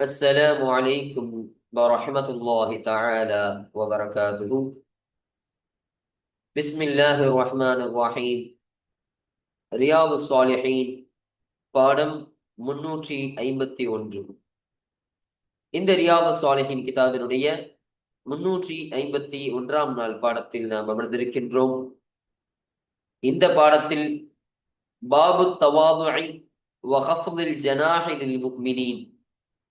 السلام عليكم ورحمة الله تعالى وبركاته بسم الله الرحمن الرحيم ரியாவு சாலிஹீன் பாடம் முன்னூற்றி ஐம்பத்தி ஒன்று இந்த ரியாவு சாலிஹின் கிதாபினுடைய முன்னூற்றி ஐம்பத்தி ஒன்றாம் நாள் பாடத்தில் நாம் அமர்ந்திருக்கின்றோம் இந்த பாடத்தில் பாபு தவாதுஐ வஹஃபில் ஜனாஹில் முக்மினீன்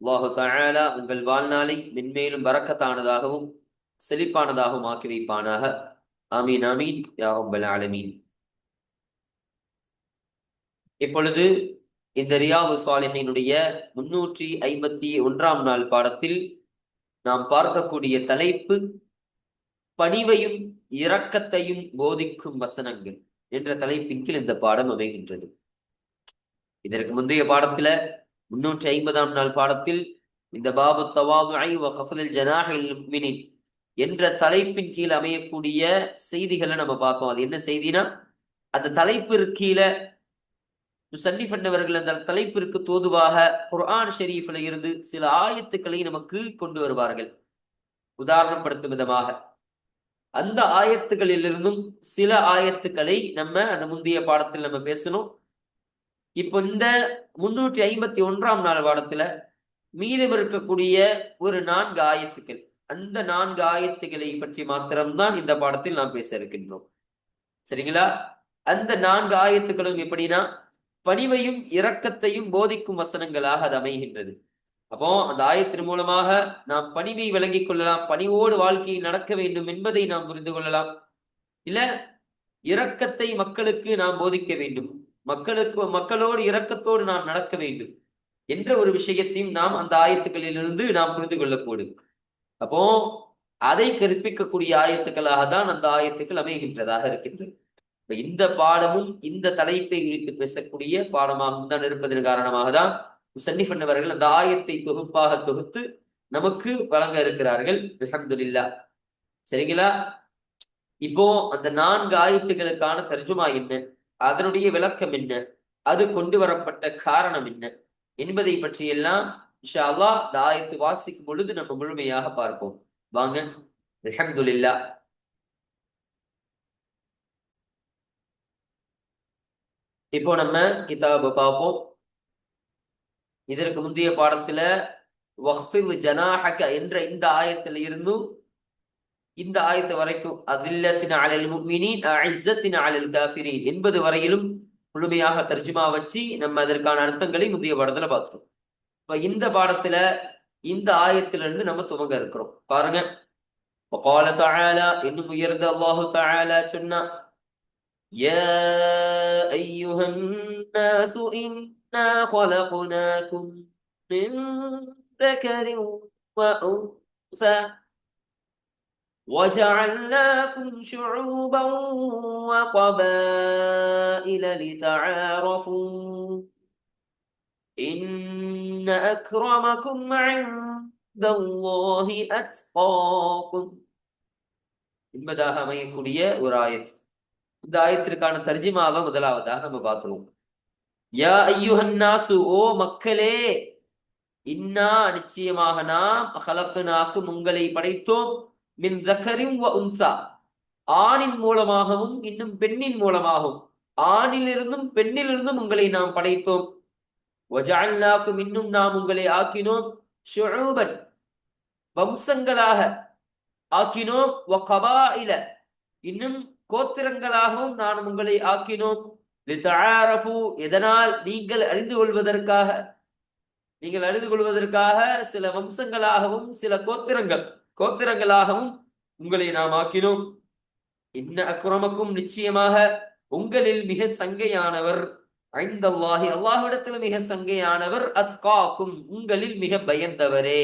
அல்லாஹு தஆலா உங்கள் வாழ்நாளை மென்மேலும் வரக்கத்தானதாகவும் செழிப்பானதாகவும் ஆக்கி வைப்பானாக. ஆமீன் ஆமீன் யா ஆலமீன். இப்பொழுது இந்த ரியாவு சாலிஹினுடைய முன்னூற்றி ஐம்பத்தி ஒன்றாம் நாள் பாடத்தில் நாம் பார்க்கக்கூடிய தலைப்பு பணிவையும் இரக்கத்தையும் போதிக்கும் வசனங்கள் என்ற தலைப்பின் கீழ் இந்த பாடம் அமைகின்றது. இதற்கு முந்தைய பாடத்துல முன்னூற்றி ஐம்பதாம் நாள் பாடத்தில் இந்த பாபு தவாதுஐ வஃபலில் ஜனாஹில் என்ற தலைப்பின் கீழ் அமையக்கூடிய செய்திகளை நம்ம பார்த்தோம் அது என்ன செய்தினா அந்த தலைப்பிற்கு கீழே முசன்னிஃப் பண்ணவர்கள் அந்த தலைப்பிற்கு தோதுவாக குர்ஆன் ஷெரீஃபில் இருந்து சில ஆயத்துக்களை நமக்கு கொண்டு வருவார்கள். உதாரணப்படுத்தும் விதமாக அந்த ஆயத்துகளிலிருந்தும் சில ஆயத்துக்களை நம்ம அந்த முந்தைய பாடத்தில் நம்ம பேசணும் இப்போ இந்த முன்னூற்றி ஐம்பத்தி ஒன்றாம் நாள் பாடத்துல மீதம் இருக்கக்கூடிய ஒரு நான்கு ஆயத்துக்கள் அந்த நான்கு ஆயத்துக்களை பற்றி மாத்திரம்தான் இந்த பாடத்தில் நாம் பேச இருக்கின்றோம். சரிங்களா? அந்த நான்கு ஆயத்துக்களும் எப்படின்னா பணிவையும் இரக்கத்தையும் போதிக்கும் வசனங்களாக அது அமைகின்றது. அப்போ அந்த ஆயத்தின் மூலமாக நாம் பணிவை விளங்கிக் கொள்ளலாம் பணிவோடு வாழ்க்கையை நடக்க வேண்டும் என்பதை நாம் புரிந்து கொள்ளலாம். இல்ல இரக்கத்தை மக்களுக்கு நாம் போதிக்க வேண்டும். மக்களுக்கு மக்களோடு இரக்கத்தோடு நாம் நடக்க வேண்டும் என்ற ஒரு விஷயத்தையும் நாம் அந்த ஆயத்துக்களிலிருந்து நாம் புரிந்து கொள்ளக்கூடும். அப்போ அதை கற்பிக்கக்கூடிய ஆயத்துக்களாக தான் அந்த ஆயத்துக்கள் அமைகின்றதாக இருக்கின்றது. இந்த பாடமும் இந்த தலைப்பை குறித்து பேசக்கூடிய பாடமாகவும் தான் இருப்பதன் காரணமாக தான் முசன்னிஃப் அவர்கள் அந்த ஆயத்தை தொகுப்பாக தொகுத்து நமக்கு வழங்க இருக்கிறார்கள். அல்ஹம்துலில்லா. சரிங்களா? இப்போ அந்த நான்கு ஆயத்துகளுக்கான தர்ஜுமா என்ன? அதனுடைய விளக்கம் என்ன? அது கொண்டு வரப்பட்ட காரணம் என்ன? என்பதை பற்றியெல்லாம் இன்ஷா அல்லா தாயத்து வாசிக்கும் பொழுது நம்ம முழுமையாக பார்ப்போம். வாங்க அல்ஹம்துலில்லா. இப்போ நம்ம கிதாபை பார்ப்போம். இதற்கு முந்தைய பாடத்துல வஹ்ஃபில் ஜனாஹக என்ற இந்த ஆயத்துல இருந்தும் இந்த ஆயத்து வரைக்கும் அதில்லத்தின் அலல் முக்மினின் அஇஸ்ஸத்தின் அலல் காஃபிரின் என்பது வரையிலும் முழுமையாக தர்ஜுமா வச்சு நம்ம அதற்கான அர்த்தங்களை முந்தைய பாடத்துல பார்த்துட்டோம் இப்ப இந்த பாடத்துல இந்த ஆயத்திலிருந்து நம்ம துவங்க இருக்கிறோம் பாருங்க وقال تعالى இன்னும் உயர்ந்த அல்லாஹு تعالى சொன்னா يا أيها الناس إنا خلقناكم من ذكر وأنثى وجعلناكم شعوبا وقبائل لتعارفوا إن أكرمكم عند الله أتقاكم என்பதாக அமையக்கூடிய ஒரு ஆயத் இந்த ஆயத்திற்கான தர்ஜிமாவை முதலாவதாக நம்ம பார்த்துருவோம் யா ஐயுஹன்னாசு ஓ மக்களே இன்னா நிச்சயமாக நாம் ஹலக்குனாக்கும் உங்களை படைத்தோம் மின் தக்கரின் வ உன்சா. ஆணின் மூலமாகவும் இன்னும் பெண்ணின் மூலமாகவும். ஆணிலிருந்தும் பெண்ணிலிருந்தும் உங்களை நாம் படைத்தோம். இன்னும் நாம் உங்களை ஆக்கினோம். ஷுழூபன் வம்சங்களாக ஆக்கினோம். ஒ கபா இல இன்னும் கோத்திரங்களாகவும் நான் உங்களை ஆக்கினோம். எதனால் நீங்கள் அறிந்து கொள்வதற்காக நீங்கள் அறிந்து கொள்வதற்காக சில வம்சங்களாகவும் சில கோத்திரங்கள். கோத்திரங்களாகவும் உங்களை நாம் ஆக்கினோம். இன்ன அக்ரமக்கும் நிச்சயமாக உங்களில் மிக சங்கையானவர். ஐந்தல்லாஹி அல்லாஹ்விடத்தில் மிக சங்கையானவர் அத்காக்கும் உங்களில் மிக பயந்தவரே.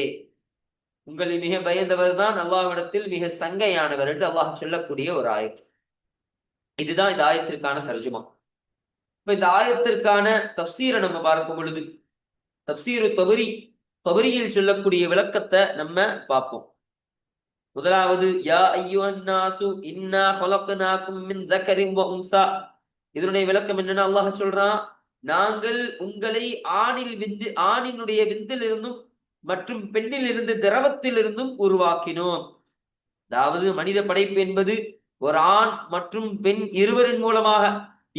உங்களில் மிக பயந்தவர் தான் அல்லாஹ்விடத்தில் மிக சங்கையானவர் என்று அல்லாஹ் சொல்லக்கூடிய ஒரு ஆயத். இதுதான் இந்த ஆயத்திற்கான தர்ஜுமா. இப்ப இந்த ஆயத்திற்கான தப்சீரை நம்ம பார்க்கும் பொழுது தப்சீரு தொபரி தொபரியில் சொல்லக்கூடிய விளக்கத்தை நம்ம பார்ப்போம். முதலாவது யா ஐயோன்னாசு நாசு இன்னா ஹொலக்கனாக்கும் மின் தக்கரின் உம்சா இதனுடைய விளக்கம் என்னன்னு அல்லாஹ் சொல்றான். நாங்கள் உங்களை ஆணில் விந்து ஆணினுடைய விந்திலிருந்தும் மற்றும் பெண்ணில் இருந்து திரவத்திலிருந்தும் உருவாக்கினோம். அதாவது மனித படைப்பு என்பது ஒரு ஆண் மற்றும் பெண் இருவரின் மூலமாக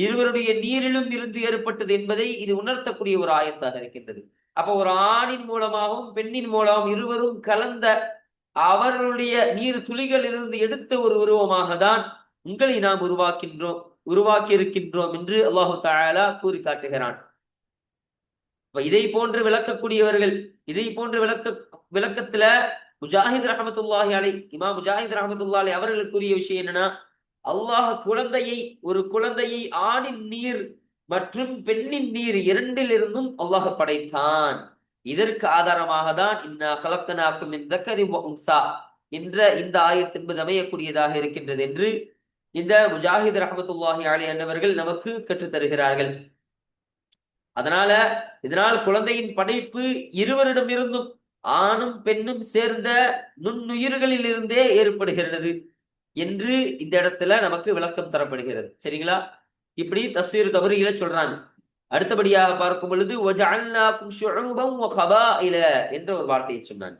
இருவருடைய நீரிலும் இருந்து ஏற்பட்டது என்பதை இது உணர்த்தக்கூடிய ஒரு ஆயத்தாக இருக்கின்றது. அப்ப ஒரு ஆணின் மூலமாகவும் பெண்ணின் மூலமாகவும் இருவரும் கலந்த அவர்களுடைய நீர் துளிகளிலிருந்து எடுத்த ஒரு உருவமாக தான் உங்களை நாம் உருவாக்கின்றோம் உருவாக்கி இருக்கின்றோம் என்று அல்லாஹு தாயாலா கூறி காட்டுகிறான் இதை போன்று விளக்கக்கூடியவர்கள் இதை போன்று விளக்க விளக்கத்துல முஜாஹித் ரஹமத்துல்லாஹி அலை இமா முஜாஹித் ரஹமத்துல்லாஹி அவர்கள் கூறிய விஷயம் என்னன்னா அல்லாஹ் குழந்தையை ஒரு குழந்தையை ஆணின் நீர் மற்றும் பெண்ணின் நீர் இரண்டிலிருந்தும் அல்லாஹ் படைத்தான். இதற்கு ஆதாரமாக தான் இன்னா ஹலக்தனாக்கும் இந்த உன்சா என்ற இந்த ஆயத் என்பது அமையக்கூடியதாக இருக்கின்றது என்று இந்த முஜாஹித் ரஹமத்துல்லாஹி அலி அன்னவர்கள் நமக்கு கற்றுத் தருகிறார்கள். அதனால இதனால் குழந்தையின் படைப்பு இருவரிடம் இருந்தும் ஆணும் பெண்ணும் சேர்ந்த நுண்ணுயிர்களில் இருந்தே ஏற்படுகிறது என்று இந்த இடத்துல நமக்கு விளக்கம் தரப்படுகிறது. சரிங்களா? இப்படி தஸ்வீர் தவறுகளை சொல்றாங்க. அடுத்தபடியாக பார்க்கும் பொழுது என்ற ஒரு வார்த்தையை சொன்னான்.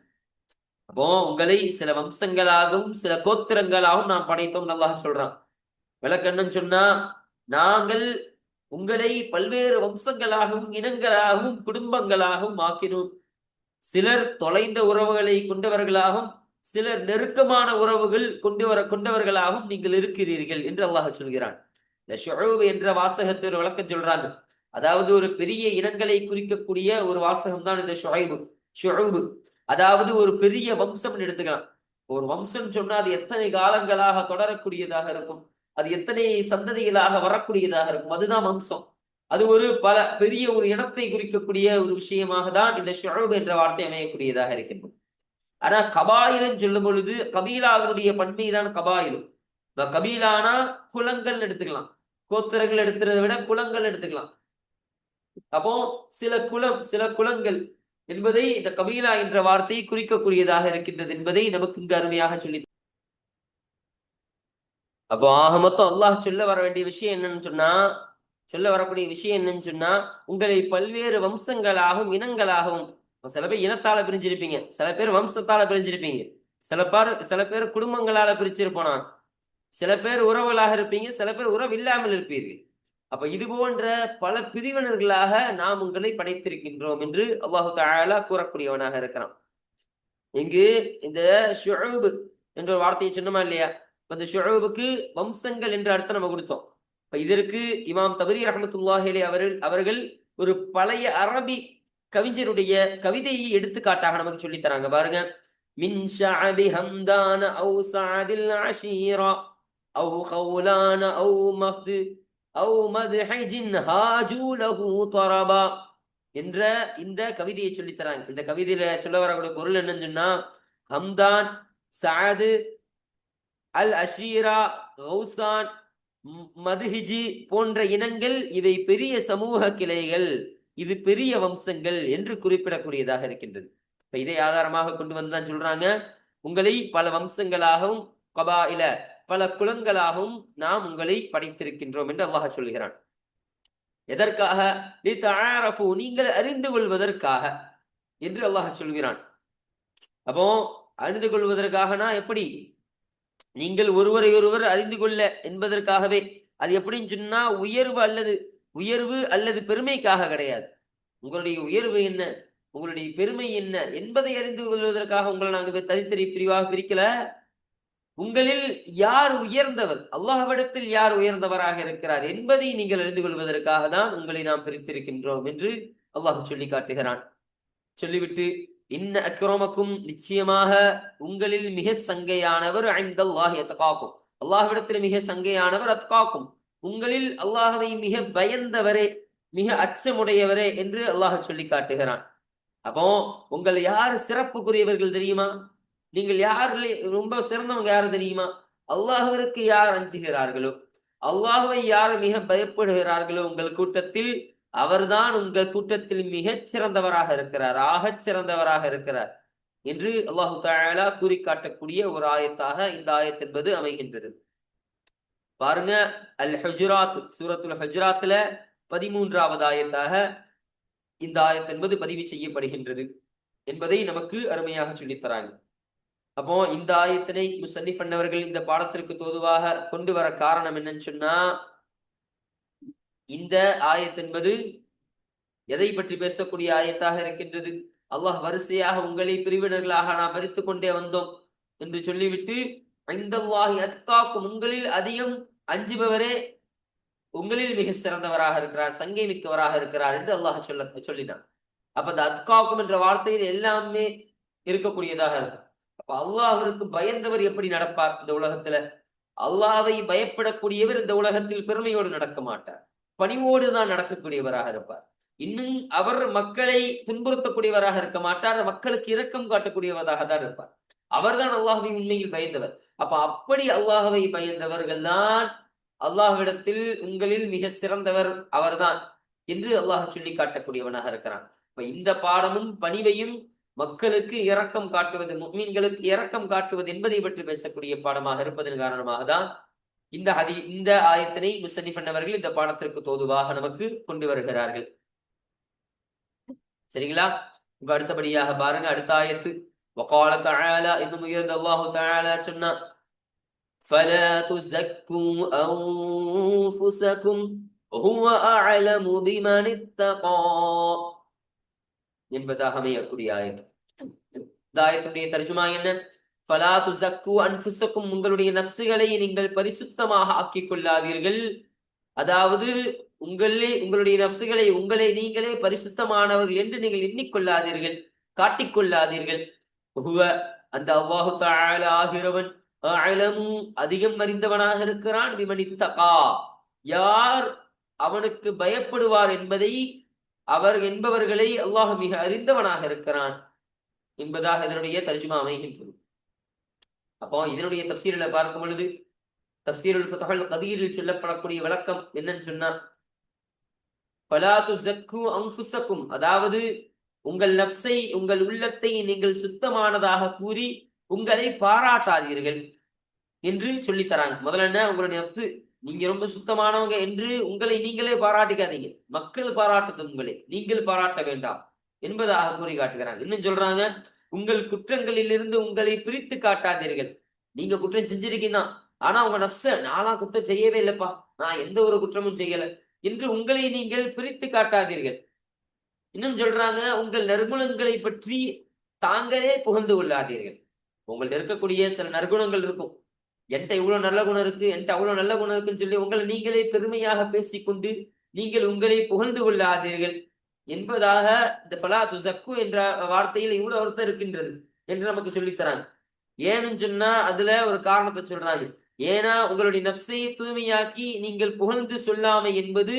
அப்போ உங்களை சில வம்சங்களாகவும் சில கோத்திரங்களாகவும் நாம் படைத்தோம் நல்லா சொல்றான். விளக்கண்ணன் சொன்னா நாங்கள் உங்களை பல்வேறு வம்சங்களாகவும் இனங்களாகவும் குடும்பங்களாகவும் ஆக்கினோம். சிலர் தொலைந்த உறவுகளை கொண்டவர்களாகவும் சிலர் நெருக்கமான உறவுகள் கொண்டு வர கொண்டவர்களாகவும் நீங்கள் இருக்கிறீர்கள் என்று அல்லாஹ் சொல்கிறான். இந்த ஷொழவு என்ற வாசகத்தில் விளக்கம் சொல்றாங்க. அதாவது ஒரு பெரிய இனங்களை குறிக்கக்கூடிய ஒரு வாசகம் தான் இந்த ஷொஹைபு ஷொஹைபு அதாவது ஒரு பெரிய வம்சம் எடுத்துக்கலாம். ஒரு வம்சம் சொன்னா அது எத்தனை காலங்களாக தொடரக்கூடியதாக இருக்கும்? அது எத்தனை சந்ததிகளாக வரக்கூடியதாக இருக்கும்? அதுதான் வம்சம். அது ஒரு பல பெரிய ஒரு இனத்தை குறிக்கக்கூடிய ஒரு விஷயமாக தான் இந்த ஷொழபு என்ற வார்த்தை அமையக்கூடியதாக இருக்கின்றது. ஆனா கபாயிலன்னு சொல்லும் பொழுது கபீலாவினுடைய பன்மை தான் கபாயிலும் கபீலானா குலங்கள் எடுத்துக்கலாம். கோத்திரங்கள் எடுத்துறதை விட குலங்கள் எடுத்துக்கலாம். அப்போ சில குலம் சில குலங்கள் என்பதை இந்த கபீலா என்ற வார்த்தை குறிக்கக்கூடியதாக இருக்கின்றது என்பதை நமக்கு இங்கு அருமையாக சொல்லி அப்போ ஆக மொத்தம் அல்லாஹ் சொல்ல வர வேண்டிய விஷயம் என்னன்னு சொன்னா சொல்ல வரக்கூடிய விஷயம் என்னன்னு சொன்னா உங்களை பல்வேறு வம்சங்களாகவும் இனங்களாகவும் சில பேர் இனத்தால பிரிஞ்சிருப்பீங்க சில பேர் வம்சத்தால பிரிஞ்சிருப்பீங்க சில பேர் சில பேர் குடும்பங்களால பிரிச்சிருப்போனா சில பேர் உறவுகளாக இருப்பீங்க சில பேர் உறவு இல்லாமல் இருப்பீர்கள். அப்ப இது போன்ற பல பிரிவினர்களாக நாம் உங்களை படைத்திருக்கின்றோம் என்று அல்லாஹு தாயாலா கூறக்கூடியவனாக இருக்கிறான். இங்கு இந்த ஷுஊப் என்ற ஒரு வார்த்தையை சொன்னோமா இல்லையா? இந்த ஷுஊபுக்கு வம்சங்கள் என்ற அர்த்தம் நம்ம கொடுத்தோம். இப்ப இதற்கு இமாம் தபரி ரஹமத்துல்லாஹிலே அவர்கள் அவர்கள் ஒரு பழைய அரபி கவிஞருடைய கவிதையை எடுத்துக்காட்டாக நமக்கு சொல்லி தராங்க. பாருங்க. மின் ஷாபி ஹம்தான அவு சாதில் அஷீரா அவு அவு மஹ்து என்ற இந்த கவிதையை சொல்லி தராங்க இந்த கவிதையில சொல்ல வரக்கூடிய பொருள் என்னன்னு சொன்னா ஹம்தான் சாது அல் அஷீரா ஹவுசான் மதுஹிஜி போன்ற இனங்கள் இவை பெரிய சமூக கிளைகள். இது பெரிய வம்சங்கள் என்று குறிப்பிடக்கூடியதாக இருக்கின்றது. இப்ப இதை ஆதாரமாக கொண்டு வந்து தான் சொல்றாங்க. உங்களை பல வம்சங்களாகவும் கபா கபாயில பல குலங்களாகவும் நாம் உங்களை படைத்திருக்கின்றோம் என்று அல்லாஹ் சொல்கிறான். எதற்காக? நீங்கள் அறிந்து கொள்வதற்காக என்று அல்லாஹ் சொல்கிறான். அப்போ அறிந்து கொள்வதற்காகனா எப்படி? நீங்கள் ஒருவரை ஒருவர் அறிந்து கொள்ள என்பதற்காகவே. அது எப்படின்னு சொன்னா உயர்வு அல்லது உயர்வு அல்லது பெருமைக்காக கிடையாது. உங்களுடைய உயர்வு என்ன? உங்களுடைய பெருமை என்ன? என்பதை அறிந்து கொள்வதற்காக உங்களை நாங்கள் தனித்தனி பிரிவாக பிரிக்கல. உங்களில் யார் உயர்ந்தவர்? அல்லாஹ்விடத்தில் யார் உயர்ந்தவராக இருக்கிறார் என்பதை நீங்கள் அறிந்து கொள்வதற்காக தான் உங்களை நாம் பிரித்திருக்கின்றோம் என்று அல்லாஹ் சொல்லி காட்டுகிறான். சொல்லிவிட்டு இன்ன அக்ரோமக்கும் நிச்சயமாக உங்களில் மிக சங்கையானவர் ஐந்தல்லாஹி அத்தகாக்கும் அல்லாஹ்விடத்தில் மிக சங்கையானவர் அத்காக்கும் உங்களில் அல்லாஹவை மிக பயந்தவரே மிக அச்சமுடையவரே என்று அல்லாஹ் சொல்லி காட்டுகிறான். அப்போ உங்கள் யார் சிறப்புக்குரியவர்கள் தெரியுமா? நீங்கள் யாரில் ரொம்ப சிறந்தவங்க யாரு தெரியுமா? அல்லாஹ்விற்கு யார் அஞ்சுகிறார்களோ? அல்லாஹுவை யார் மிக பயப்படுகிறார்களோ? உங்கள் கூட்டத்தில் அவர்தான் உங்கள் கூட்டத்தில் மிகச் சிறந்தவராக இருக்கிறார் ஆகச் சிறந்தவராக இருக்கிறார் என்று அல்லாஹு தாலா கூறி காட்டக்கூடிய ஒரு ஆயத்தாக இந்த ஆயத் என்பது அமைகின்றது. பாருங்க அல் ஹஜுராத் சூரத்துல் ஹஜுராத்ல பதிமூன்றாவது ஆயத்தாக இந்த ஆயத் என்பது பதிவு செய்யப்படுகின்றது என்பதை நமக்கு அருமையாக சொல்லித் தராங்க. அப்போ இந்த ஆயத்தினை முசன்னிஃப் அண்ணவர்கள் இந்த பாடத்திற்கு தோதுவாக கொண்டு வர காரணம் என்னன்னு சொன்னா இந்த ஆயத் என்பது எதை பற்றி பேசக்கூடிய ஆயத்தாக இருக்கின்றது? அல்லாஹ் வரிசையாக உங்களை பிரிவினர்களாக நாம் பறித்து கொண்டே வந்தோம் என்று சொல்லிவிட்டு ஐந்தல்லாஹி அத்காக்கும் உங்களில் அதிகம் அஞ்சுபவரே உங்களில் மிக சிறந்தவராக இருக்கிறார் சங்கை மிக்கவராக இருக்கிறார் என்று அல்லாஹ் சொல்ல சொல்லினான். அப்ப அந்த அத்காக்கும் என்ற வார்த்தையில் எல்லாமே இருக்கக்கூடியதாக இருக்கும். அப்ப அல்லாஹருக்கு பயந்தவர் எப்படி நடப்பார் இந்த உலகத்துல அல்லாவை பயப்படக்கூடியவர் இந்த உலகத்தில் பெருமையோடு நடக்க மாட்டார். பணிவோடு தான் நடக்கக்கூடியவராக இருப்பார். இன்னும் அவர் மக்களை துன்புறுத்தக்கூடியவராக இருக்க மாட்டார். மக்களுக்கு இரக்கம் காட்டக்கூடியவராக தான் இருப்பார். அவர்தான் அல்லாஹவை உண்மையில் பயந்தவர். அப்ப அப்படி அல்லாஹவை பயந்தவர்கள் தான் அல்லாஹ்விடத்தில் உங்களில் மிக சிறந்தவர் அவர்தான் என்று அல்லாஹ் சொல்லி காட்டக்கூடியவனாக இருக்கிறான். இப்ப இந்த பாடமும் பணிவையும் மக்களுக்கு இரக்கம் காட்டுவது முக்மீன்களுக்கு இரக்கம் காட்டுவது என்பதை பற்றி பேசக்கூடிய பாடமாக இருப்பதன் காரணமாக தான் இந்த ஹதி இந்த ஆயத்தினை முசன்னிஃப் அண்ணவர்கள் இந்த பாடத்திற்கு தோதுவாக நமக்கு கொண்டு வருகிறார்கள் சரிங்களா இப்ப அடுத்தபடியாக பாருங்க அடுத்த ஆயத்து وقال تعالى இன்னும் உயர்ந்த அல்லாஹு تعالى சொன்னா فلا تزكوا أنفسكم هو أعلم بمن اتقى என்பதாக அமையக்கூடிய ஆயத் இந்த ஆயத்துடைய தர்ஜுமா என்ன? ஃபலா துசக்கு அன்புசக்கும் உங்களுடைய நப்சுகளை நீங்கள் பரிசுத்தமாக ஆக்கிக் கொள்ளாதீர்கள் அதாவது உங்களே உங்களுடைய நப்சுகளை உங்களை நீங்களே பரிசுத்தமானவர்கள் என்று நீங்கள் எண்ணிக்கொள்ளாதீர்கள் காட்டிக்கொள்ளாதீர்கள். அந்த அவ்வாஹு தால ஆகிறவன் அதிகம் அறிந்தவனாக இருக்கிறான் விமனித்தகா யார் அவனுக்கு பயப்படுவார் என்பதை அவர் என்பவர்களை அல்லாஹ் மிக அறிந்தவனாக இருக்கிறான் என்பதாக இதனுடைய தர்ஜுமா அமைகின்றது அப்போ இதனுடைய தப்சீரில் பார்க்கும் பொழுது தப்சீருல் தகவல் கதீரில் சொல்லப்படக்கூடிய விளக்கம் என்னன்னு சொன்னார் பலாத்து அங்குசக்கும் அதாவது உங்கள் நப்சை உங்கள் உள்ளத்தை நீங்கள் சுத்தமானதாக கூறி உங்களை பாராட்டாதீர்கள் என்று சொல்லித்தராங்க முதல்ல என்ன? உங்களுடைய நப்சு நீங்க ரொம்ப சுத்தமானவங்க என்று உங்களை நீங்களே பாராட்டிக்காதீங்க. மக்கள் பாராட்டது உங்களை. நீங்கள் பாராட்ட வேண்டாம் என்பதாக கூறி காட்டுகிறாங்க இன்னும் சொல்றாங்க உங்கள் குற்றங்களிலிருந்து உங்களை பிரித்து காட்டாதீர்கள். நீங்க குற்றம் செஞ்சிருக்கீங்க. ஆனா உங்க நப்ச நானா குற்றம் செய்யவே இல்லப்பா. நான் எந்த ஒரு குற்றமும் செய்யல என்று உங்களை நீங்கள் பிரித்து காட்டாதீர்கள். இன்னும் சொல்றாங்க உங்கள் நற்குணங்களை பற்றி தாங்களே புகழ்ந்து கொள்ளாதீர்கள். உங்கள்ட்ட இருக்கக்கூடிய சில நற்குணங்கள் இருக்கும். என்கிட்ட இவ்வளவு நல்ல குணம் இருக்கு என்கிட்ட அவ்வளவு நல்ல குணம் இருக்குன்னு சொல்லி உங்களை நீங்களே பெருமையாக பேசிக்கொண்டு நீங்கள் உங்களை புகழ்ந்து கொள்ளாதீர்கள் என்பதாக இந்த பலா துசக்கு என்ற வார்த்தையில் இவ்வளவு அர்த்தம் இருக்கின்றது என்று நமக்கு சொல்லித்தராங்க. ஏன்னு சொன்னா அதுல ஒரு காரணத்தை சொல்றாங்க. ஏன்னா உங்களுடைய நப்சை தூய்மையாக்கி நீங்கள் புகழ்ந்து சொல்லாமை என்பது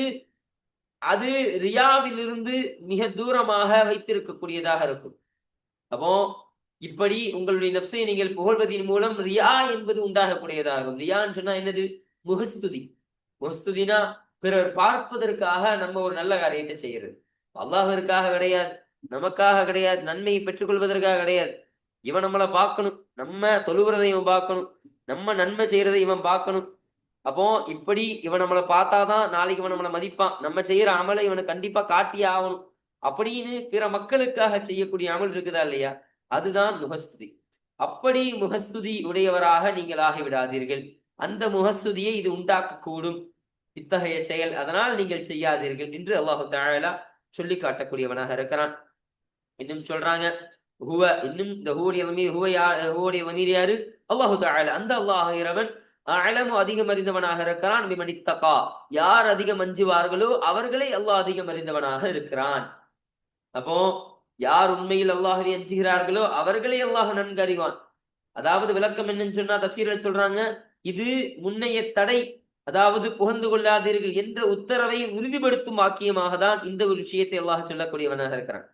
அது ரியாவிலிருந்து மிக தூரமாக வைத்திருக்கக்கூடியதாக இருக்கும். அப்போ இப்படி உங்களுடைய நப்சை நீங்கள் புகழ்வதன் மூலம் ரியா என்பது உண்டாகக்கூடியதாகும். ரியான்னு சொன்னா என்னது? முகஸ்துதி. முகஸ்துதினா பிறர் பார்ப்பதற்காக நம்ம ஒரு நல்ல காரியத்தை செய்யறது. அல்லாஹிற்காக கிடையாது. நமக்காக கிடையாது. நன்மையை பெற்றுக்கொள்வதற்காக கிடையாது. இவன் நம்மளை பார்க்கணும். நம்ம தொழுகிறதை இவன் பார்க்கணும். நம்ம நன்மை செய்யறதை இவன் பார்க்கணும். அப்போ இப்படி இவன் நம்மளை பார்த்தாதான் நாளைக்கு இவன் நம்மளை மதிப்பான். நம்ம செய்யற அமலை இவனை கண்டிப்பா காட்டியே ஆகணும். அப்படின்னு பிற மக்களுக்காக செய்யக்கூடிய அமல் இருக்குதா இல்லையா? அதுதான் முகஸ்துதி. அப்படி முகஸ்துதி உடையவராக நீங்கள் ஆகிவிடாதீர்கள். அந்த முகஸ்துதியை இது உண்டாக்கக்கூடும். இத்தகைய செயல் அதனால் நீங்கள் செய்யாதீர்கள் என்று அல்லாஹு தாழலா சொல்லி காட்டக்கூடியவனாக இருக்கிறான். இன்னும் சொல்றாங்க ஹுவ இன்னும் இந்த ஹூடைய வமீர் ஹுவ யார் ஹூடைய வமீர் யாரு? அல்லாஹு தாழல அந்த அல்லாஹ் அழமும் அதிகம் அறிந்தவனாக இருக்கிறான். விமணித்தகா யார் அதிகம் அஞ்சுவார்களோ அவர்களை அல்லாஹ் அதிகம் அறிந்தவனாக இருக்கிறான். அப்போ யார் உண்மையில் அல்லாஹவை அஞ்சுகிறார்களோ அவர்களை அல்லாஹ் நன்கு அறிவான். அதாவது விளக்கம் என்னன்னு சொன்னா தசீர சொல்றாங்க இது முன்னைய தடை அதாவது புகழ்ந்து கொள்ளாதீர்கள் என்ற உத்தரவை உறுதிப்படுத்தும் வாக்கியமாக தான் இந்த ஒரு விஷயத்தை அல்லாஹ் சொல்லக்கூடியவனாக இருக்கிறான்.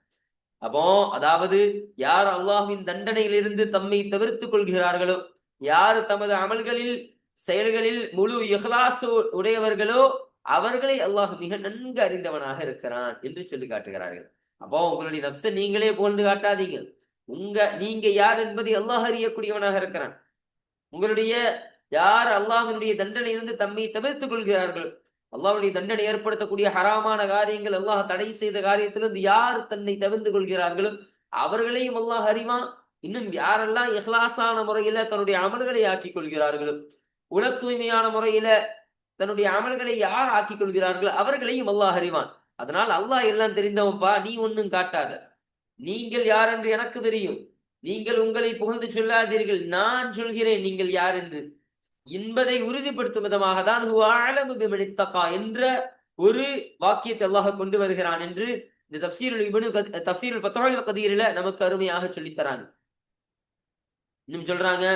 அப்போ அதாவது யார் அல்லாஹின் தண்டனையிலிருந்து தம்மை தவிர்த்து கொள்கிறார்களோ யார் தமது அமல்களில் செயல்களில் முழு இஹ்லாஸ் உடையவர்களோ அவர்களை அல்லாஹ் மிக நன்கு அறிந்தவனாக இருக்கிறான் என்று சொல்லி காட்டுகிறார்கள். அப்போ உங்களுடைய நப்ச நீங்களே புகழ்ந்து காட்டாதீங்க. உங்க நீங்க யார் என்பதை அல்லாஹ் அறியக்கூடியவனாக இருக்கிறான். உங்களுடைய யார் அல்லாஹினுடைய தண்டனையிலிருந்து தம்மை தவிர்த்துக் கொள்கிறார்கள்? அல்லாஹுடைய தண்டனை ஏற்படுத்தக்கூடிய ஹராமான காரியங்கள் அல்லாஹ் தடை செய்த காரியத்திலிருந்து யார் தன்னை தவிர்த்து கொள்கிறார்களோ அவர்களையும் அல்லாஹ் அறிவான். இன்னும் யாரெல்லாம் இஹ்லாசான முறையில தன்னுடைய அமல்களை ஆக்கிக் கொள்கிறார்களோ உல தூய்மையான முறையில தன்னுடைய அமல்களை யார் ஆக்கிக் கொள்கிறார்களோ அவர்களையும் அல்லாஹ் அறிவான். அதனால் அல்லாஹ் எல்லாம் தெரிந்தவன்பா நீ ஒன்னும் காட்டாத. நீங்கள் யார் என்று எனக்கு தெரியும். நீங்கள் உங்களை புகழ்ந்து சொல்லாதீர்கள். நான் சொல்கிறேன் நீங்கள் யார் என்று. என்பதை உறுதிப்படுத்தும் விதமாக தான் என்ற ஒரு வாக்கியத்தை அல்லாஹ் கொண்டு வருகிறான் என்று இந்த தப்சீருல் இபனு தப்சீருல் பத்தோல் கதீரில நமக்கு அருமையாக சொல்லித்தராங்க இன்னும் சொல்றாங்க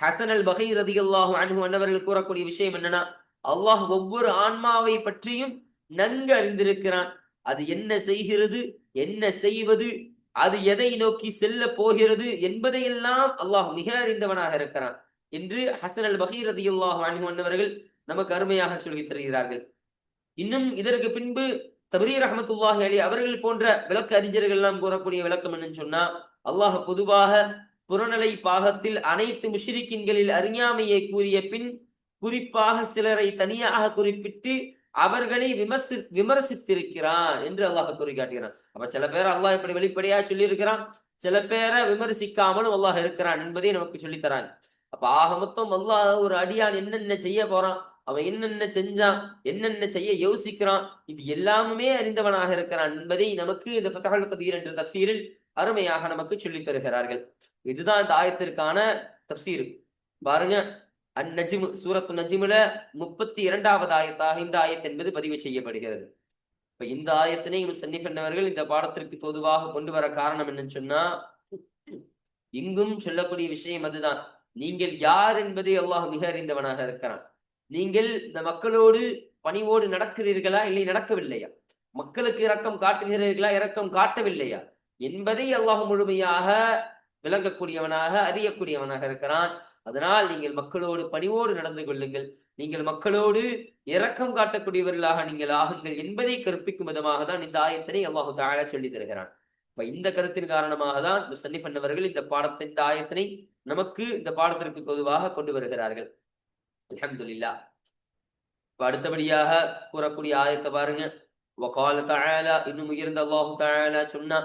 ஹசன் அல் பகை ரதி அல்லாஹு அன்ஹு அன்னவர்கள் கூறக்கூடிய விஷயம் என்னன்னா அல்லாஹ் ஒவ்வொரு ஆன்மாவை பற்றியும் நன்கு அறிந்திருக்கிறான். அது என்ன செய்கிறது? என்ன செய்வது? அது எதை நோக்கி செல்ல போகிறது? என்பதையெல்லாம் அல்லாஹ் மிக அறிந்தவனாக இருக்கிறான். என்று ஹசன் அல் பகீர் ரதி நமக்கு அருமையாக சொல்லி தருகிறார்கள். இன்னும் இதற்கு பின்பு தபரீர் ரஹமத்துல்லாஹி அலி அவர்கள் போன்ற விளக்க அறிஞர்கள் எல்லாம் கூறக்கூடிய விளக்கம் என்னன்னு சொன்னா அல்லாஹ் பொதுவாக புறநிலை பாகத்தில் அனைத்து முஷிரிக்கின்களில் அறியாமையை கூறிய பின் குறிப்பாக சிலரை தனியாக குறிப்பிட்டு அவர்களை விமர்சி விமர்சித்திருக்கிறான் என்று அல்லாஹ் கூறி காட்டுகிறான். அப்ப சில பேர் அல்லாஹ் இப்படி வெளிப்படையா சொல்லி இருக்கிறான் சில பேரை விமர்சிக்காமலும் அல்லாஹ் இருக்கிறான் என்பதை நமக்கு சொல்லித்தராங்க. அப்ப ஆக மொத்தம் அல்லாஹ் ஒரு அடியான் என்னென்ன செய்ய போறான்? அவன் என்னென்ன செஞ்சான்? என்னென்ன செய்ய யோசிக்கிறான்? இது எல்லாமுமே அறிந்தவனாக இருக்கிறான் என்பதை நமக்கு இந்த ஃபதஹல் கதீர் என்ற தப்சீரில் அருமையாக நமக்கு சொல்லித் தருகிறார்கள். இதுதான் இந்த ஆயத்திற்கான தப்சீர் பாருங்க அந்நஜிமு சூரத்து நஜிமுல முப்பத்தி இரண்டாவது ஆயத்தாக இந்த ஆயத் என்பது பதிவு செய்யப்படுகிறது. இப்ப இந்த ஆயத்தினை சன்னிஃப் என்பவர்கள் இந்த பாடத்திற்கு பொதுவாக கொண்டு வர காரணம் என்னன்னு சொன்னா இங்கும் சொல்லக்கூடிய விஷயம் அதுதான். நீங்கள் யார் என்பதை அல்லாஹ் மிக அறிந்தவனாக இருக்கிறான். நீங்கள் இந்த மக்களோடு பணிவோடு நடக்கிறீர்களா இல்லை நடக்கவில்லையா? மக்களுக்கு இரக்கம் காட்டுகிறீர்களா இரக்கம் காட்டவில்லையா? என்பதை அல்லாஹ் முழுமையாக விளங்கக்கூடியவனாக அறியக்கூடியவனாக இருக்கிறான். அதனால் நீங்கள் மக்களோடு பணிவோடு நடந்து கொள்ளுங்கள். நீங்கள் மக்களோடு இரக்கம் காட்டக்கூடியவர்களாக நீங்கள் ஆகுங்கள் என்பதை கற்பிக்கும் விதமாக தான் இந்த ஆயத்தினை அல்லாஹு தாழ சொல்லி தருகிறான். இப்ப இந்த கருத்தின் காரணமாக தான் சன்னிஃப் அவர்கள் இந்த பாடத்தை இந்த ஆயத்தினை நமக்கு இந்த பாடத்திற்கு பொதுவாக கொண்டு வருகிறார்கள். அலமதுல்லா இப்ப அடுத்தபடியாக கூறக்கூடிய ஆயத்தை பாருங்க. இன்னும் உயர்ந்த அல்லாஹு தாழா சொன்னா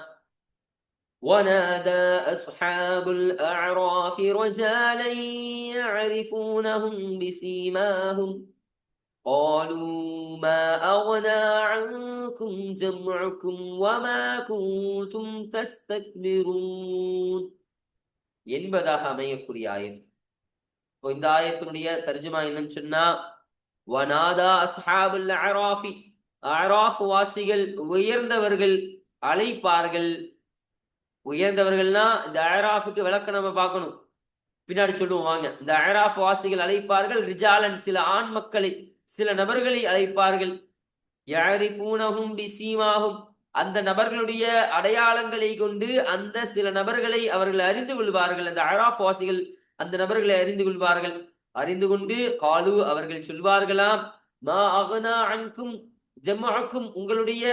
ونادى أصحاب الأعراف رجالا يعرفونهم بسيماهم قالوا ما أغنى عنكم جمعكم وما كنتم تستكبرون என்பதாக அமையக்கூடிய ஆயத் இப்போ இந்த ஆயத்தினுடைய தர்ஜுமா என்னன்னு சொன்னா வனாதா அஸ்ஹாபுல் அராஃபி அராஃப் வாசிகள் உயர்ந்தவர்கள் அழைப்பார்கள் உயர்ந்தவர்கள்னா இந்த அயராஃபுக்கு விளக்க நம்ம பார்க்கணும். பின்னாடி சொல்லுவோம் வாங்க. இந்த அயராஃப் வாசிகள் அழைப்பார்கள் ரிஜாலன் சில ஆண் மக்களை சில நபர்களை அழைப்பார்கள். யாரிஃபூனகும் பிசீமாகும் அந்த நபர்களுடைய அடையாளங்களை கொண்டு அந்த சில நபர்களை அவர்கள் அறிந்து கொள்வார்கள். அந்த அழாஃப் வாசிகள் அந்த நபர்களை அறிந்து கொள்வார்கள். அறிந்து கொண்டு காலு அவர்கள் சொல்வார்களாம் மா அகனா அன்கும் ஜம்மாக்கும் உங்களுடைய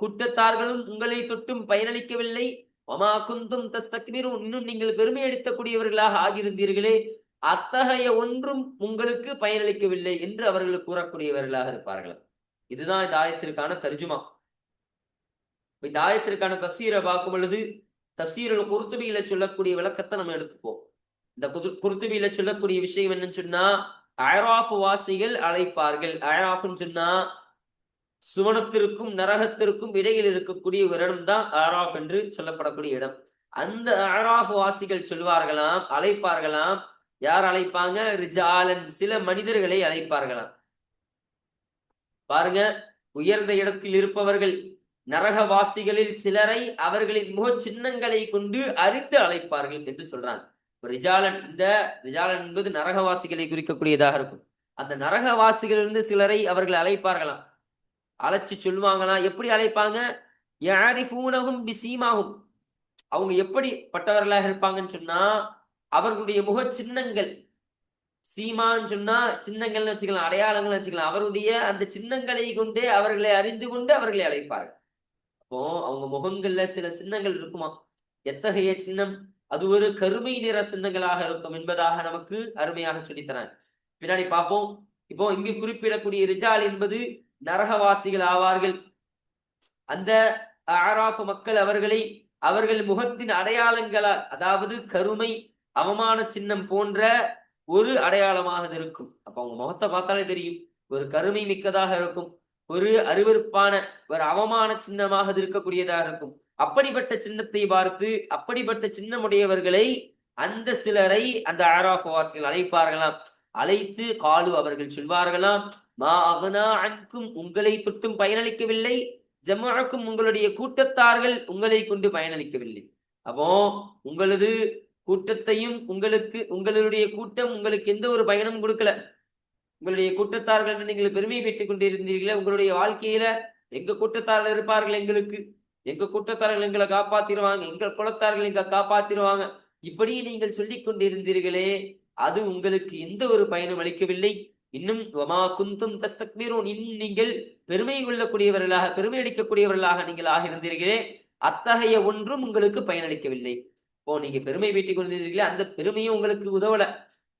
குற்றத்தார்களும் உங்களை தொட்டும் பயனளிக்கவில்லை. ஒமா குந்தும் தஸ்தக்னிரும் இன்னும் நீங்கள் பெருமை அளித்தக்கூடியவர்களாக ஆகியிருந்தீர்களே அத்தகைய ஒன்றும் உங்களுக்கு பயனளிக்கவில்லை என்று அவர்கள் கூறக்கூடியவர்களாக இருப்பார்கள். இதுதான் இந்த ஆயத்திற்கான தர்ஜுமா. இந்த ஆயத்திற்கான தப்சீரை பார்க்கும் பொழுது தப்சீரில் குருத்துபியில சொல்லக்கூடிய விளக்கத்தை நம்ம எடுத்துப்போம். இந்த குருத்துபியில சொல்லக்கூடிய விஷயம் என்னன்னு சொன்னா அயராஃப் வாசிகள் அழைப்பார்கள். அயராஃப்னு சொன்னா சுவனத்திற்கும் நரகத்திற்கும் இடையில் இருக்கக்கூடிய ஒரு இடம் தான் ஆராஃப் என்று சொல்லப்படக்கூடிய இடம். அந்த ஆராஃப் வாசிகள் சொல்வார்களாம் அழைப்பார்களாம். யார் அழைப்பாங்க? ரிஜாலன். சில மனிதர்களை அழைப்பார்களாம். பாருங்க உயர்ந்த இடத்தில் இருப்பவர்கள் நரகவாசிகளில் சிலரை அவர்களின் முக சின்னங்களை கொண்டு அறிந்து அழைப்பார்கள் என்று சொல்றாங்க. ரிஜாலன் இந்த ரிஜாலன் என்பது நரகவாசிகளை குறிக்கக்கூடியதாக இருக்கும். அந்த நரகவாசிகளிலிருந்து சிலரை அவர்கள் அழைப்பார்களாம். அழைச்சி சொல்லுவாங்களாம் எப்படி அழைப்பாங்க? யாரிஃபூனகும் பிசீமாகும் அவங்க எப்படி பட்டவர்களாக இருப்பாங்கன்னு சொன்னா அவர்களுடைய முக சின்னங்கள் சீமான்னு சொன்னா சின்னங்கள்னு வச்சுக்கலாம் அடையாளங்கள் வச்சுக்கலாம். அவருடைய அந்த சின்னங்களை கொண்டே அவர்களை அறிந்து கொண்டு அவர்களை அழைப்பார்கள். அப்போ அவங்க முகங்கள்ல சில சின்னங்கள் இருக்குமா? எத்தகைய சின்னம்? அது ஒரு கருமை நிற சின்னங்களாக இருக்கும் என்பதாக நமக்கு அருமையாக சொல்லித்தராங்க. பின்னாடி பார்ப்போம். இப்போ இங்கு குறிப்பிடக்கூடிய ரிஜால் என்பது நரகவாசிகள் ஆவார்கள். அந்த ஆராஃப் மக்கள் அவர்களை அவர்கள் முகத்தின் அடையாளங்களால் அதாவது கருமை அவமான சின்னம் போன்ற ஒரு அடையாளமாக இருக்கும். அப்ப அவங்க முகத்தை பார்த்தாலே தெரியும். ஒரு கருமை மிக்கதாக இருக்கும். ஒரு அருவருப்பான ஒரு அவமான சின்னமாக இருக்கக்கூடியதாக இருக்கும். அப்படிப்பட்ட சின்னத்தை பார்த்து அப்படிப்பட்ட சின்னமுடையவர்களை அந்த சிலரை அந்த ஆராஃப் வாசிகள் அழைப்பார்களாம். அழைத்து காலு அவர்கள் சொல்வார்களாம். மா அகனா அன்கும் உங்களை தொட்டும் பயனளிக்கவில்லை. ஜமாக்கும் உங்களுடைய கூட்டத்தார்கள் உங்களை கொண்டு பயனளிக்கவில்லை. அப்போ உங்களது கூட்டத்தையும் உங்களுக்கு உங்களுடைய கூட்டம் உங்களுக்கு எந்த ஒரு பயனும் கொடுக்கல. உங்களுடைய கூட்டத்தார்கள் நீங்கள் பெருமை பெற்றுக் கொண்டிருந்தீர்களே உங்களுடைய வாழ்க்கையில எங்க கூட்டத்தார்கள் இருப்பார்கள் எங்களுக்கு? எங்க கூட்டத்தார்கள் எங்களை காப்பாத்திருவாங்க எங்கள் குலத்தார்கள் எங்களை காப்பாத்திருவாங்க இப்படி நீங்கள் சொல்லிக் கொண்டிருந்தீர்களே அது உங்களுக்கு எந்த ஒரு பயனும் அளிக்கவில்லை. இன்னும் வமா குந்தும் தஸ்தக்மீரும் இன்னும் நீங்கள் பெருமை கொள்ளக்கூடியவர்களாக பெருமை அடிக்கக்கூடியவர்களாக நீங்கள் ஆகியிருந்தீர்களே அத்தகைய ஒன்றும் உங்களுக்கு பயனளிக்கவில்லை. இப்போ நீங்க பெருமை வீட்டிக் கொண்டிருந்தீர்களே அந்த பெருமையும் உங்களுக்கு உதவல.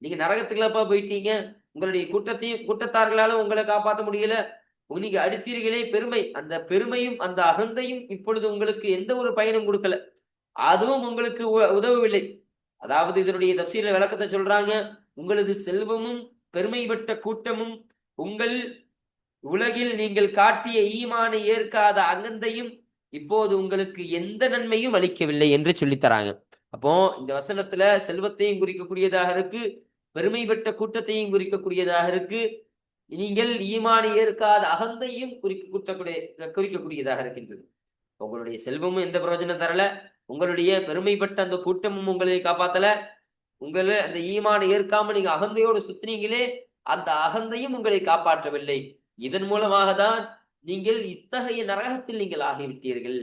நீங்க நரகத்துக்குள்ளப்பா போயிட்டீங்க உங்களுடைய கூட்டத்தையும் கூட்டத்தார்களால உங்களை காப்பாற்ற முடியல. நீங்க அடித்தீர்களே பெருமை. அந்த பெருமையும் அந்த அகந்தையும் இப்பொழுது உங்களுக்கு எந்த ஒரு பயனும் கொடுக்கல. அதுவும் உங்களுக்கு உதவவில்லை. அதாவது இதனுடைய தப்சீல விளக்கத்தை சொல்றாங்க உங்களது செல்வமும் பெருமை பெற்ற கூட்டமும் உங்கள் உலகில் நீங்கள் காட்டிய ஈமானை ஏற்காத அகந்தையும் இப்போது உங்களுக்கு எந்த நன்மையும் அளிக்கவில்லை என்று சொல்லித்தராங்க அப்போ இந்த வசனத்துல செல்வத்தையும் குறிக்கக்கூடியதாக இருக்கு பெருமை பெற்ற கூட்டத்தையும் குறிக்கக்கூடியதாக இருக்கு. நீங்கள் ஈமானை ஏற்காத அகந்தையும் குறிக்க கூட்டக்கூடிய குறிக்கக்கூடியதாக இருக்கின்றது. உங்களுடைய செல்வமும் எந்த பிரயோஜனம் தரல. உங்களுடைய பெருமைப்பட்ட அந்த கூட்டமும் உங்களை காப்பாத்தல. உங்களை அந்த ஈமானை ஏற்காம நீங்க அகந்தையோடு சுத்தினீங்களே அந்த அகந்தையும் உங்களை காப்பாற்றவில்லை இதன் மூலமாக தான் நீங்கள் இத்தகைய நரகத்தில் நீங்கள் ஆகிவிட்டீர்கள்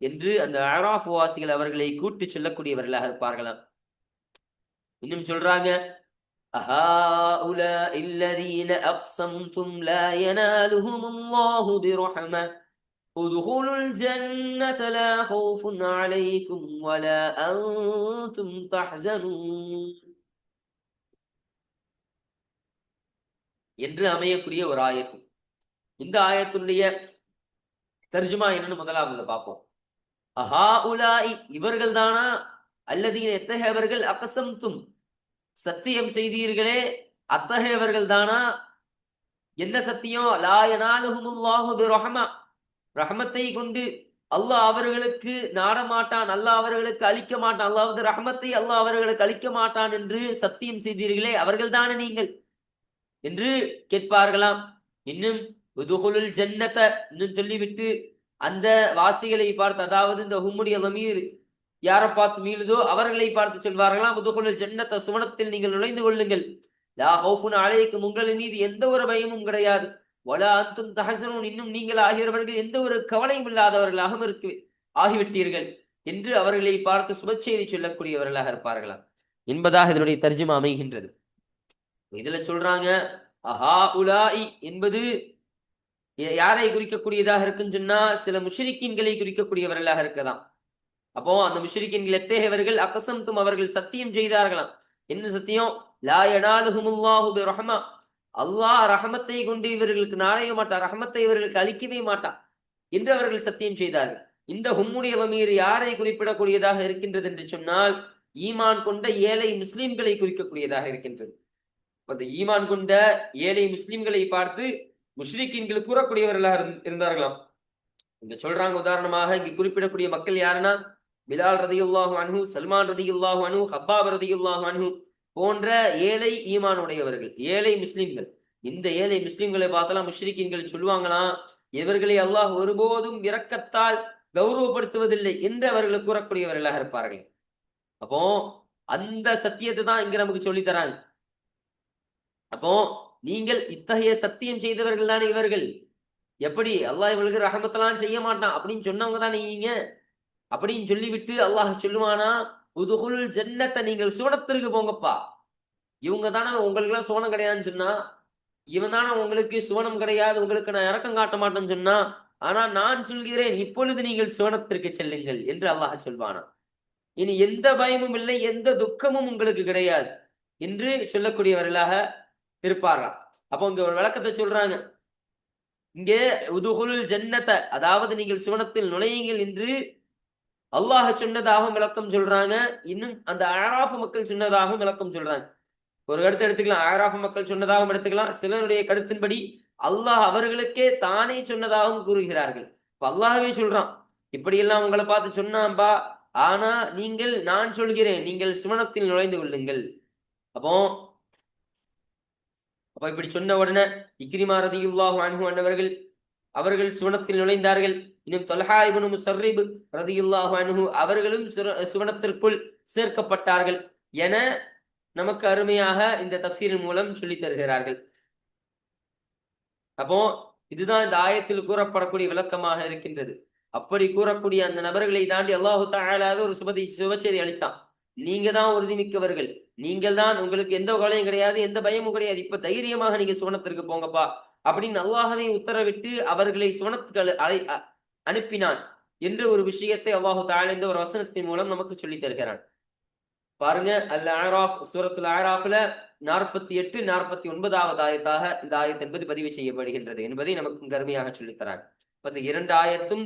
என்று அந்த அராஃப் வாசிகள் அவர்களை கூட்டி சொல்லக்கூடியவர்களாக இருப்பார்களாம் இன்னும் சொல்றாங்க أهؤلاء الذين أقسمتم لا ينالهم الله برحمة ادخلوا الجنة لا خوف عليكم ولا أنتم تحزنون என்று அமையக்கூடிய ஒரு ஆயத்து இந்த ஆயத்துடைய தர்ஜுமா என்னன்னு முதலாவது பார்ப்போம் அஹா உலாய் இவர்கள் தானா அல்லது எத்தகையவர்கள் அகசம்தும் சத்தியம் செய்தீர்களே அத்தகையவர்கள் தானா என்ன சத்தியம் லாயனாலுஹுமுல்லாஹு ரஹமா ரஹமத்தை கொண்டு அல்லாஹ் அவர்களுக்கு நாடமாட்டான் அல்லாஹ் அவர்களுக்கு அளிக்க மாட்டான் அல்லாவது ரஹமத்தை அல்லாஹ் அவர்களுக்கு அழிக்க மாட்டான் என்று சத்தியம் செய்தீர்களே அவர்கள் தானே நீங்கள்? என்று கேட்பார்களாம். இன்னும் உதுகுலுல் ஜன்னத்தை இன்னும் சொல்லிவிட்டு அந்த வாசிகளை பார்த்து அதாவது இந்த ஹும்முடைய லமீர் யாரை பார்த்து மீளுதோ அவர்களை பார்த்து சொல்வார்களாம். உதுகுலுல் ஜன்னத்தை சுவனத்தில் நீங்கள் நுழைந்து கொள்ளுங்கள். லா ஹோஃபுன் அலைக்கும் உங்களின் மீது எந்த ஒரு பயமும் கிடையாது. வலா அந்தும் தஹசனும் இன்னும் நீங்கள் ஆகியவர்கள் எந்த ஒரு கவலையும் இல்லாதவர்களாகவும் இருக்கு ஆகிவிட்டீர்கள் என்று அவர்களை பார்த்து சுபச்செய்தி சொல்லக்கூடியவர்களாக இருப்பார்களாம். என்பதாக இதனுடைய தர்ஜுமா அமைகின்றது. இதுல சொல்றாங்க அஹா உலாய் என்பது யாரை குறிக்கக்கூடியதாக இருக்குன்னு சொன்னா சில முஷரிக்கின்களை குறிக்கக்கூடியவர்களாக இருக்கலாம். அப்போ அந்த முஷரிக்கின்கள் எத்தேகவர்கள் அகசம்தும் அவர்கள் சத்தியம் செய்தார்களாம். என்ன சத்தியம்? லாயனாலுஹுமுல்லாஹு ரஹமா அல்லாஹ் ரஹமத்தை கொண்டு இவர்களுக்கு நாளைய மாட்டான் ரஹமத்தை இவர்களுக்கு அளிக்கவே மாட்டான் என்று அவர்கள் சத்தியம் செய்தார்கள். இந்த ஹும்முடைய வமீர் யாரை குறிப்பிடக்கூடியதாக இருக்கின்றது என்று சொன்னால் ஈமான் கொண்ட ஏழை முஸ்லிம்களை குறிக்கக்கூடியதாக இருக்கின்றது. அந்த ஈமான் கொண்ட ஏழை முஸ்லிம்களை பார்த்து முஷ்ரிக்கீன்கள் கூறக்கூடியவர்களாக இருந்தார்களாம். இங்க சொல்றாங்க உதாரணமாக இங்கு குறிப்பிடக்கூடிய மக்கள் யாருன்னா பிலால் ரதியுல்லாஹு அனு சல்மான் ரதியுல்லாஹு அனு ஹப்பாப் ரதியுல்லாஹு அனு போன்ற ஏழை ஈமான் உடையவர்கள் ஏழை முஸ்லிம்கள். இந்த ஏழை முஸ்லிம்களை பார்த்தலாம் முஷ்ரிக்கின்கள் சொல்லுவாங்களாம் இவர்களை அல்லாஹ் ஒருபோதும் இரக்கத்தால் கௌரவப்படுத்துவதில்லை என்று அவர்கள் கூறக்கூடியவர்களாக இருப்பார்கள். அப்போ அந்த சத்தியத்தை தான் இங்க நமக்கு சொல்லி தராங்க. அப்போ நீங்கள் இத்தகைய சத்தியம் செய்தவர்கள் தானே இவர்கள். எப்படி? அல்லாஹ் இவர்களுக்கு ரஹமத்தலான் செய்ய மாட்டான் அப்படின்னு சொன்னவங்க தானே நீங்க அப்படின்னு சொல்லிவிட்டு அல்லாஹ் சொல்லுவானா உதுகுல் ஜென்னத்தை நீங்கள் சுவனத்திற்கு போங்கப்பா. இவங்க தானே உங்களுக்கு எல்லாம் சுவனம் கிடையாதுன்னு சொன்னா இவன் தானே உங்களுக்கு சுவனம் கிடையாது உங்களுக்கு நான் இறக்கம் காட்ட மாட்டேன்னு சொன்னா ஆனா நான் சொல்கிறேன் இப்பொழுது நீங்கள் சுவனத்திற்கு செல்லுங்கள் என்று அல்லாஹ் சொல்வானா இனி எந்த பயமும் இல்லை எந்த துக்கமும் உங்களுக்கு கிடையாது என்று சொல்லக்கூடியவர்களாக இருப்பாராம் அப்போ இங்க ஒரு விளக்கத்தை சொல்றாங்க. இங்கே உதுகுலுல் ஜன்னத்தை அதாவது நீங்கள் சுவனத்தில் நுழையுங்கள் என்று அல்லாஹ் சொன்னதாகவும் விளக்கம் சொல்றாங்க. இன்னும் அந்த ஆராஃப் மக்கள் சொன்னதாகவும் விளக்கம் சொல்றாங்க. ஒரு கருத்து எடுத்துக்கலாம். ஆராஃப் மக்கள் சொன்னதாகவும் எடுத்துக்கலாம். சிலருடைய கருத்தின்படி அல்லாஹ் அவர்களுக்கே தானே சொன்னதாகவும் கூறுகிறார்கள். இப்ப அல்லாஹ்வே சொல்றான். இப்படியெல்லாம் உங்களை பார்த்து சொன்னாம்பா ஆனா நீங்கள் நான் சொல்கிறேன். நீங்கள் சுமணத்தில் நுழைந்து கொள்ளுங்கள். அப்போ அப்ப இப்படி சொன்ன உடனே இக்ரிமா ரதியுல்லாஹு அன்ஹு அன்னவர்கள் அவர்கள் சுவனத்தில் நுழைந்தார்கள். இன்னும் தொல்ஹா இப்னு முஸர்ரிப் ரதியுல்லாஹு அனுகு அவர்களும் சுர- சுவனத்திற்குள் சேர்க்கப்பட்டார்கள் என நமக்கு அருமையாக இந்த தப்சீரின் மூலம் சொல்லி தருகிறார்கள். அப்போ இதுதான் இந்த ஆயத்தில் கூறப்படக்கூடிய விளக்கமாக இருக்கின்றது. அப்படி கூறக்கூடிய அந்த நபர்களை தாண்டி அல்லாஹு தஆலாவே ஒரு சுபதி சுபச்செய்தி அளிச்சான். நீங்க தான் உறுதிமிக்கவர்கள். நீங்கள் தான் உங்களுக்கு எந்த கவலையும் கிடையாது எந்த பயமும் கிடையாது. இப்ப தைரியமாக நீங்க சுவனத்திற்கு போங்கப்பா. அப்படின்னு அல்லாஹவை உத்தரவிட்டு அவர்களை சுவனத்துக்கு அலை அ- அனுப்பினான் என்ற ஒரு விஷயத்தை அல்லாஹு தாழ்ந்த ஒரு வசனத்தின் மூலம் நமக்கு சொல்லி தருகிறான். பாருங்க அல் ஆராஃப் சூரத்துல் ஆராஃப்ல நாற்பத்தி எட்டு நாற்பத்தி ஒன்பதாவது ஆயத்தாக இந்த ஆயத் என்பது பதிவு செய்யப்படுகின்றது என்பதை நமக்கு கருமையாக சொல்லித்தராங்க இப்ப இந்த இரண்டு ஆயத்தும்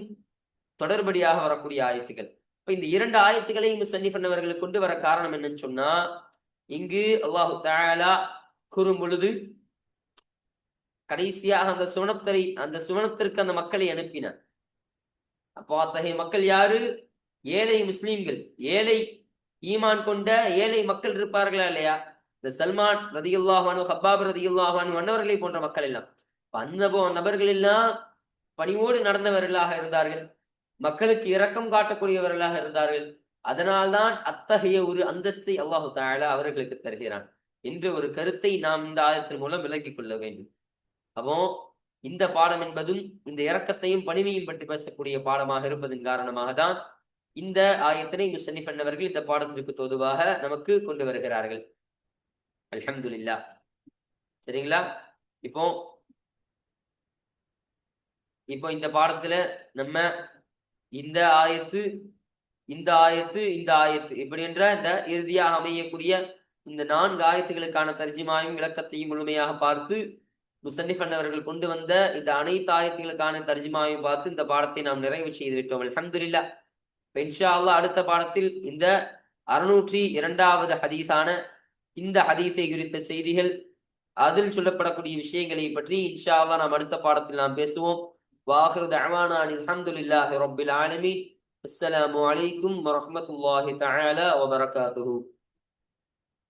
தொடர்படியாக வரக்கூடிய ஆயத்துகள் இப்ப இந்த இரண்டு ஆயத்துக்களை சன்னிஃபன் அவர்களுக்கு கொண்டு வர காரணம் என்னன்னு சொன்னா இங்கு அல்லாஹு தஆலா கூறும் பொழுது கடைசியாக அந்த சுவனத்தை அந்த சுவனத்திற்கு அந்த மக்களை அனுப்பினார். அப்போ அத்தகைய மக்கள் யாரு? ஏழை முஸ்லீம்கள். ஏழை ஈமான் கொண்ட ஏழை மக்கள் இருப்பார்களா இல்லையா? இந்த சல்மான் ரதியுல்லாஹானு ஹப்பாப் ரதியுல்லாஹானு அன்னவர்களை போன்ற மக்கள் எல்லாம். வந்தபோ அந்த நபர்கள் எல்லாம் பணிவோடு நடந்தவர்களாக இருந்தார்கள். மக்களுக்கு இரக்கம் காட்டக்கூடியவர்களாக இருந்தார்கள். அதனால்தான் அத்தகைய ஒரு அந்தஸ்தை அல்லாஹு தஆலா அவர்களுக்கு தருகிறான். என்ற ஒரு கருத்தை நாம் இந்த ஆயத்தின் மூலம் விளங்கிக் கொள்ள வேண்டும். அப்போ இந்த பாடம் என்பதும் இந்த இறக்கத்தையும் பணிமையும் பற்றி பேசக்கூடிய பாடமாக இருப்பதன் காரணமாக தான் இந்த ஆயத்தினை முசன்னிஃப் அவர்கள் இந்த பாடத்திற்கு தொதுவாக நமக்கு கொண்டு வருகிறார்கள். அலமதுல்லா சரிங்களா? இப்போ இப்போ இந்த பாடத்துல நம்ம இந்த ஆயத்து இந்த ஆயத்து இந்த ஆயத்து இப்படி என்ற இந்த இறுதியாக அமையக்கூடிய இந்த நான்கு ஆயத்துகளுக்கான தர்ஜிமாவையும் விளக்கத்தையும் முழுமையாக பார்த்து முசன்னிஃப் அன்னவர்கள் கொண்டு வந்த இந்த அனைத்து ஆயத்துகளுக்கான தர்ஜிமாவை பார்த்து இந்த பாடத்தை நாம் நிறைவு செய்து விட்டோம் அல்ஹம்துலில்லாஹ் இப்ப இன்ஷா அடுத்த பாடத்தில் இந்த அறுநூற்றி இரண்டாவது ஹதீஸான இந்த ஹதீஸை குறித்த செய்திகள் அதில் சொல்லப்படக்கூடிய விஷயங்களை பற்றி இன்ஷா அல்லா நாம் அடுத்த பாடத்தில் நாம் பேசுவோம். வாஹிரு தஅவானா அல்ஹம்துலில்லாஹி ரப்பில் ஆலமி அஸ்ஸலாமு அலைக்கும் வரஹ்மத்துல்லாஹி தஆலா வபரகாத்துஹு.